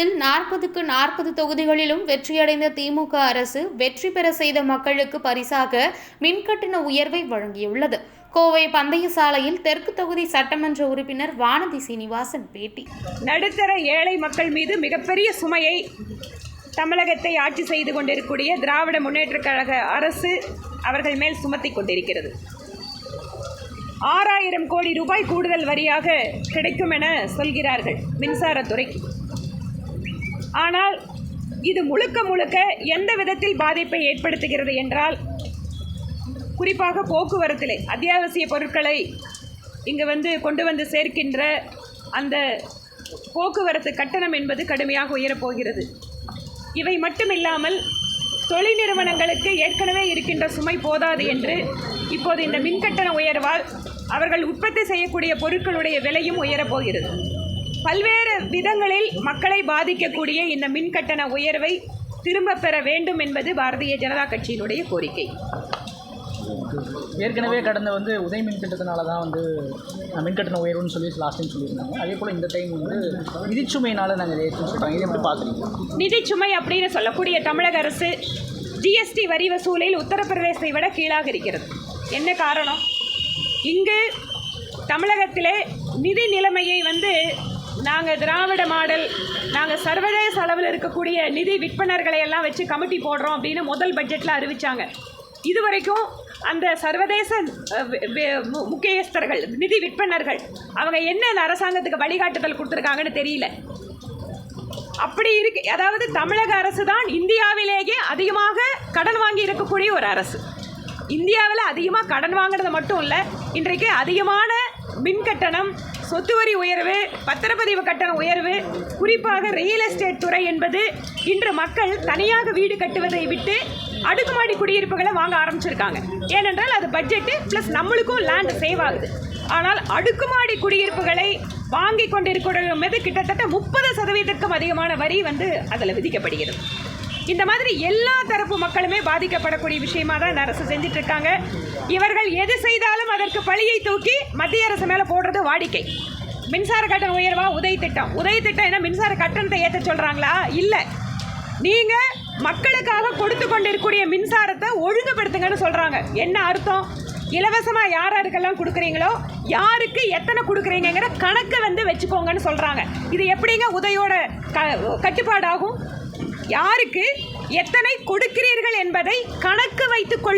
நாற்பதுக்கு நாற்பது தொகுதிகளிலும் வெற்றியடைந்த திமுக அரசு வெற்றி பெற செய்த மக்களுக்கு பரிசாக மின்கட்டண உயர்வை வழங்கியுள்ளது. கோவை பந்தய சாலையில் தெற்கு தொகுதி சட்டமன்ற உறுப்பினர் வானதி சீனிவாசன் பேட்டி. நடுத்தர ஏழை மக்கள் மீது மிகப்பெரிய சுமையை தமிழகத்தை ஆட்சி செய்து கொண்டிருக்கக்கூடிய திராவிட முன்னேற்றக் கழக அரசு அவர்கள் மேல் சுமத்தி கொண்டிருக்கிறது. ஆறாயிரம் கோடி ரூபாய் கூடுதல் வரியாக கிடைக்கும் என சொல்கிறார்கள் மின்சாரத்துறைக்கு. ஆனால் இது முழுக்க முழுக்க எந்த விதத்தில் பாதிப்பை ஏற்படுத்துகிறது என்றால் குறிப்பாக போக்குவரத்திலே அத்தியாவசிய பொருட்களை இங்கே வந்து கொண்டு வந்து சேர்க்கின்ற அந்த போக்குவரத்து கட்டணம் என்பது கடுமையாக உயரப்போகிறது இவை மட்டுமில்லாமல் தொழில் நிறுவனங்களுக்கு ஏற்கனவே இருக்கின்ற சுமை போதாது என்று இப்போது இந்த மின்கட்டண உயர்வால் அவர்கள் உற்பத்தி செய்யக்கூடிய பொருட்களுடைய விலையும் உயரப்போகிறது பல்வேறு விதங்களில் மக்களை பாதிக்கக்கூடிய இந்த மின்கட்டண உயர்வை திரும்பப் பெற வேண்டும் என்பது பாரதிய ஜனதா கட்சியினுடைய கோரிக்கை. ஏற்கனவே கடந்த வந்து உதய மின் திட்டத்தினால தான் வந்து மின்கட்டண உயர்வுன்னு சொல்லி லாஸ்ட் டைம் சொல்லியிருந்தாங்க. அதே போல் இந்த டைம் வந்து நிதிச்சுமையினால நாங்கள் ஏற்றுன்னு சொல்கிறாங்க இதை எப்படி பார்க்குறீங்க நிதிச்சுமை அப்படின்னு சொல்லக்கூடிய தமிழக அரசு ஜிஎஸ்டி வரி வசூலில் உத்தரப்பிரதேசத்தை விட கீழாக இருக்கிறது. என்ன காரணம்? இங்கு தமிழகத்திலே நிதி நிலைமையை வந்து நாங்கள் திராவிட மாடல் நாங்கள் சர்வதேச அளவில் இருக்கக்கூடிய நிதி விற்பனர்களை எல்லாம் வச்சு கமிட்டி போடுறோம் அப்படின்னு முதல் பட்ஜெட்டில் அறிவிச்சாங்க. இதுவரைக்கும் அந்த சர்வதேச முக்கியஸ்தர்கள் நிதி விற்பனர்கள் அவங்க என்ன இந்த அரசாங்கத்துக்கு வழிகாட்டுதல் கொடுத்துருக்காங்கன்னு தெரியல. அப்படி இருக்கு அதாவது தமிழக அரசு தான் இந்தியாவிலேயே அதிகமாக கடன் வாங்கி இருக்கக்கூடிய ஒரு அரசு. இந்தியாவில் அதிகமாக கடன் வாங்குறது மட்டும் இல்லை இன்றைக்கு அதிகமான மின் கட்டணம் சொத்து வரி உயர்வு பத்திரப்பதிவு கட்டண உயர்வு குறிப்பாக ரியல் எஸ்டேட் துறை என்பது இன்று மக்கள் தனியாக வீடு கட்டுவதை விட்டு அடுக்குமாடி குடியிருப்புகளை வாங்க ஆரம்பிச்சிருக்காங்க. ஏனென்றால் அது பட்ஜெட்டு ப்ளஸ் நம்மளுக்கும் லேண்ட் சேவ் ஆகுது. ஆனால் அடுக்குமாடி குடியிருப்புகளை வாங்கி கொண்டிருக்கிற மீது கிட்டத்தட்ட முப்பது சதவீதத்துக்கும் அதிகமான வரி வந்து அதில் விதிக்கப்படுகிறது. இந்த மாதிரி எல்லா தரப்பு மக்களுமே பாதிக்கப்படக்கூடிய விஷயமா தான் இந்த அரசு செஞ்சுட்டு இருக்காங்க இவர்கள் எது செய்தாலும் அதற்கு பழியை தூக்கி மத்திய அரசு மேலே போடுறது வாடிக்கை. மின்சார கட்டண உயர்வா? உதய் திட்டம். உதய் திட்டம் என்ன? மின்சார கட்டணத்தை ஏற்ற சொல்கிறாங்களா இல்லை. நீங்கள் மக்களுக்காக கொடுத்து கொண்டிருக்கூடிய மின்சாரத்தை ஒழுங்குபடுத்துங்கன்னு சொல்கிறாங்க என்ன அர்த்தம்? இலவசமாக யார் யாருக்கெல்லாம் கொடுக்குறீங்களோ யாருக்கு எத்தனை கொடுக்குறீங்கிற கணக்கை வந்து வச்சுக்கோங்கன்னு சொல்கிறாங்க இது எப்படிங்க உதயோட க கட்டுப்பாடாகும்? யாருக்கு எத்தனை கொடுக்கிறீர்கள் என்பதை கணக்கு வைத்து கொள்